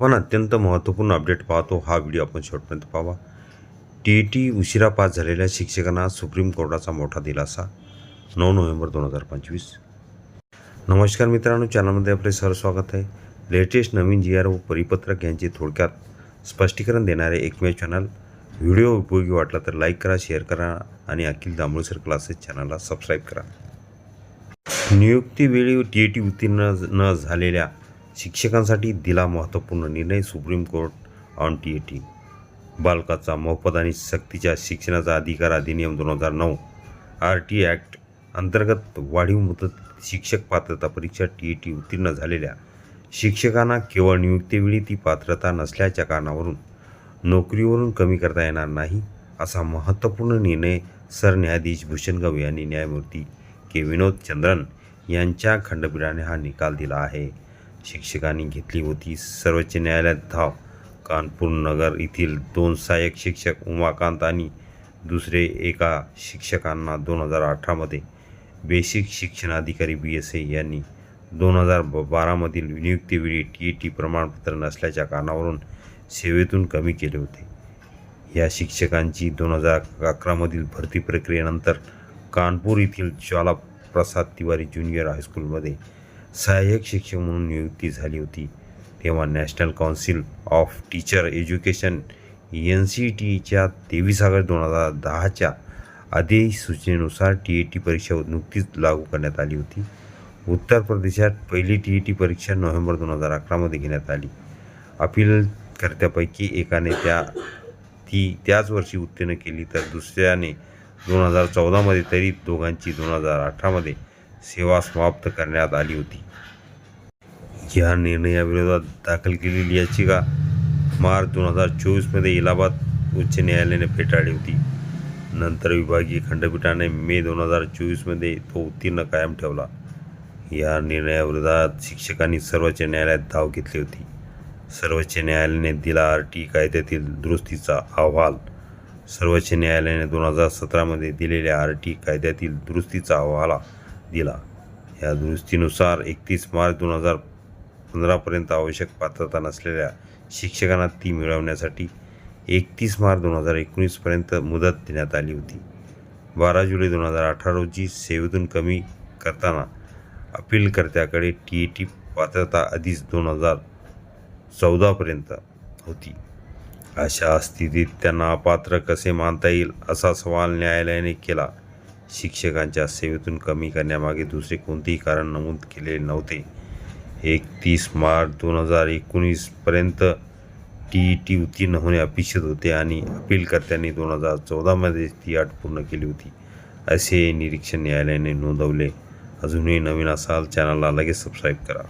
पण अत्यंत महत्त्वपूर्ण अपडेट पाहतो. हा व्हिडिओ आपण शेवटपर्यंत पाहावा. टी ई टी उशिरा पास झालेल्या शिक्षकांना सुप्रीम कोर्टाचा मोठा दिलासा. नऊ नोव्हेंबर दोन हजार पंचवीस. नमस्कार मित्रांनो चॅनलमध्ये आपले सर स्वागत आहे. लेटेस्ट नवीन जी आर व परिपत्रक यांचे थोडक्यात स्पष्टीकरण देणारे एकमेव चॅनल व्हिडिओ उपयोगी वाटला तर लाईक करा शेअर करा आणि अखिल दामोळसर क्लासेस चॅनलला सबस्क्राईब करा. नियुक्तीवेळी टी ई टी उत्तीर्ण न झालेल्या शिक्षकांसाठी दिला महत्त्वपूर्ण निर्णय supreme court on T A T बालकाचा मोफत आणि सक्तीच्या शिक्षणाचा अधिकार अधिनियम दोन हजार नऊ आर टी ॲक्ट अंतर्गत वाढीव मुदत शिक्षक पात्रता परीक्षा टी ए टी उत्तीर्ण झालेल्या शिक्षकांना केवळ नियुक्तीवेळी ती पात्रता नसल्याच्या कारणावरून नोकरीवरून कमी करता येणार नाही असा महत्त्वपूर्ण निर्णय सरन्यायाधीश भूषण यांनी न्यायमूर्ती के. विनोद चंद्रन यांच्या खंडपीठाने हा निकाल दिला आहे. शिक्षकांनी घेतली होती. सर्वोच्च न्यायालयात धाव कानपूर नगर येथील दोन सहाय्यक शिक्षक उमाकांत आणि दुसरे एका शिक्षकांना दोन हजार अठरामध्ये बेसिक शिक्षणाधिकारी बी एस ए यांनी दोन हजार ब बारामधील नियुक्तीवेळी टी ई टी प्रमाणपत्र नसल्याच्या कारणावरून सेवेतून कमी केले होते. या शिक्षकांची दोन हजार अकरामधील भरती प्रक्रियेनंतर कानपूर येथील ज्वाला प्रसाद तिवारी ज्युनियर हायस्कूलमध्ये सहाय्यक शिक्षक म्हणून नियुक्ती झाली होती. तेव्हा national council of teacher education N C टीच्या तेवीस ऑगस्ट दोन हजार दहाच्या अधिसूचनेनुसार टी ई टी परीक्षा नुकतीच लागू करण्यात आली होती. उत्तर प्रदेशात पहिली टी ई टी परीक्षा नोव्हेंबर दोन हजार अकरामध्ये घेण्यात आली. अपीलकर्त्यापैकी एकाने त्या ती त्याच वर्षी उत्तीर्ण केली तर दुसऱ्याने दोन हजार चौदामध्ये तरी दोघांची दोन हजार अठरामध्ये सेवा समाप्त करण्यात आली होती. या निर्णयाविरोधात दाखल केलेली याचिका मार्च दोन हजार चोवीसमध्ये इलाहाबाद उच्च न्यायालयाने फेटाळली होती. नंतर विभागीय खंडपीठाने मे दोन हजार चोवीसमध्ये तो उत्तीर्ण कायम ठेवला. या निर्णयाविरोधात शिक्षकांनी सर्वोच्च न्यायालयात धाव घेतली होती. सर्वोच्च न्यायालयाने दिला आर टी कायद्यातील दुरुस्तीचा अहवाल. सर्वोच्च न्यायालयाने दोन हजार सतरामध्ये दिलेल्या आर टी कायद्यातील दुरुस्तीचा अहवाल दिला. या दुरुस्तीनुसार एकतीस मार्च दोन हजार पंधरापर्यंत आवश्यक पात्रता नसलेल्या शिक्षकांना ती मिळवण्यासाठी एकतीस मार्च दोन हजार एकोणीसपर्यंत मुदत देण्यात आली होती. बारा जुलै दोन हजार अठरा रोजी सेवेतून कमी करताना अपीलकर्त्याकडे टी ई टी पात्रता आधीच दोन हजार चौदापर्यंत होती. अशा स्थितीत त्यांना अपात्र कसे मानता येईल असा सवाल न्यायालयाने केला. शिक्षकांच्या सेवेतून कमी करण्यामागे दुसरे कोणतेही कारण नमूद केले नव्हते. एकतीस मार्च दोन हजार एकोणीसपर्यंत टी ई टी उत्तीर्ण होणे अपेक्षित होते आणि अपीलकर्त्यांनी दोन हजार चौदामध्ये ती अट पूर्ण केली होती. असे निरीक्षण न्यायालयाने नोंदवले. अजूनही नवीन असाल चॅनलला लगेच सबस्क्राईब करा.